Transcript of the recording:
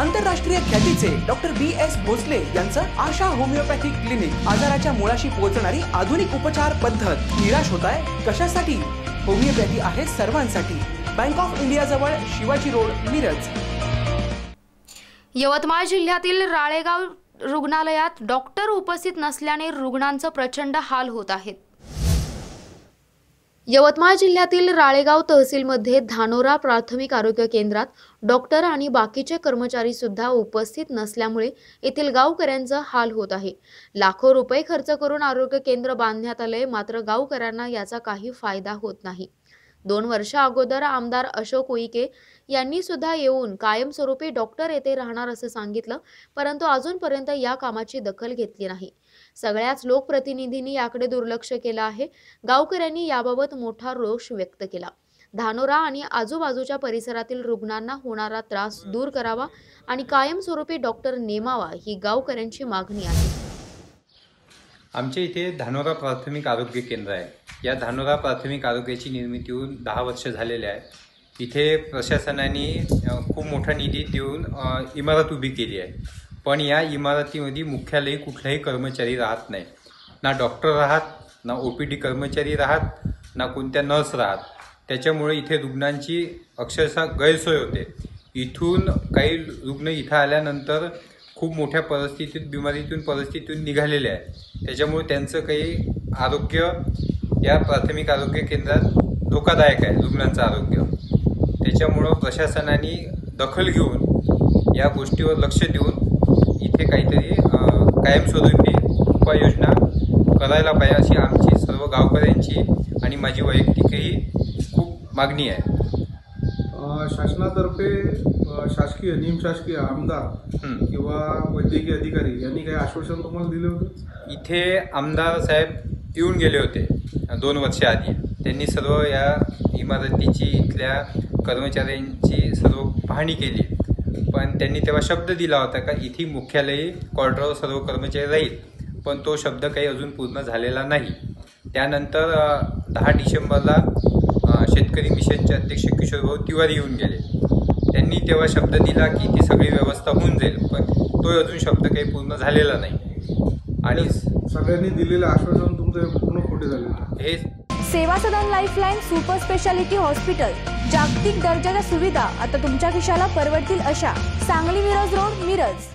आंतरराष्ट्रीय ख्यातीचे doctor B S Bhosale यांचं आशा होमिओपॅथिक क्लिनिक आजाराच्या मुळाशी पोहोचणारी आधुनिक उपचार पद्धत. निराश होत आहे कशासाठी? होमिओपॅथी आहे सर्वांसाठी. बँक ऑफ इंडिया जवळ शिवाजी रोड मिरज. यवतमाळ जिल्ह्यातील राळेगाव रुग्णालयात डॉक्टर उपस्थित नसल्याने रुग्णांचं प्रचंड हाल होत आहेत. यवतमाळ जिल्ह्यातील राळेगाव तहसीलमध्ये धानोरा प्राथमिक आरोग्य केंद्रात डॉक्टर आणि बाकीचे कर्मचारी सुद्धा उपस्थित नसल्यामुळे येथील गावकऱ्यांचा हाल होत आहे. लाखो रुपये खर्च करून आरोग्य केंद्र बांधण्यात आले मात्र गावकऱ्यांना याचा काही फायदा होत नाही. दोन वर्ष अगोदर आमदार अशोक उईके यांनी सुद्धा येऊन कायमस्वरूपी डॉक्टर येथे राहणार असं सांगितलं परंतु अजूनपर्यंत या कामाची दखल घेतली नाही. सगळ्याच लोकप्रतिनिधींनी याकडे दुर्लक्ष केलं आहे. गावकऱ्यांनी याबाबत मोठा रोष व्यक्त केला. धानोरा आणि आजूबाजूच्या परिसरातील रुग्णांना होणारा त्रास दूर करावा आणि कायमस्वरूपी डॉक्टर नेमावा ही गावकऱ्यांची मागणी आहे. आमच्या इथे धानोरा प्राथमिक आरोग्य केंद्र आहे. या धानोरा प्राथमिक आरोग्याची निर्मिती होऊन दहा वर्ष झालेले आहे इथे प्रशासनाने खूप मोठा निधी देऊन इमारत उभी केली आहे. पण या इमारतीमध्ये मुख्यालयी कुठलाही कर्मचारी राहत नाही. ना डॉक्टर राहत ना ओ पी डी कर्मचारी राहत ना कोणत्या नर्स राहत. त्याच्यामुळे इथे रुग्णांची अक्षरशः गैरसोय होते. इथून काही रुग्ण इथं आल्यानंतर खूप मोठ्या परिस्थितीत बिमारीतून परिस्थितीतून निघालेले आहे त्याच्यामुळे त्यांचं काही आरोग्य या प्राथमिक आरोग्य केंद्रात धोकादायक आहे रुग्णांचं आरोग्य. त्याच्यामुळं प्रशासनाने दखल घेऊन या गोष्टीवर लक्ष देऊन इथे काहीतरी कायमस्वरूपी उपाययोजना करायला पाहिजे अशी आमची सर्व गावकऱ्यांची आणि माझी वैयक्तिकही खूप मागणी आहे. शासनातर्फे शासकीय निमशासकीय आमदार. किंवा वैद्यकीय अधिकारी यांनी काही आश्वासन तुम्हाला दिले होते? इथे आमदार साहेब येऊन गेले होते. दोन वर्ष आधी. त्यांनी सर्व या इमारतीची इथल्या कर्मचाऱ्यांची सर्व पाहणी केली. पण त्यांनी तेव्हा शब्द दिला होता का इथे मुख्यालयी क्वार्टरवर सर्व कर्मचारी राहील. पण तो शब्द काही अजून पूर्ण झालेला नाही. त्यानंतर दहा डिसेंबरला शेतकरी मिशनचे अध्यक्ष किशोरभाऊ तिवारी येऊन गेले. त्यांनी तेव्हा शब्द दिला की ती सगळी व्यवस्था होऊन जाईल पण तो अजून शब्द काही पूर्ण झालेला नाही. आणि सगळ्यांनी दिलेले आश्वासन तुमचे पूर्ण खोटे झाले. हे Seva Sadan Lifeline super speciality hospital जागतिक दर्जाच्या सुविधा आता तुमच्या खिशाला परवडतील अशा सांगली मिरज रोड मिरज.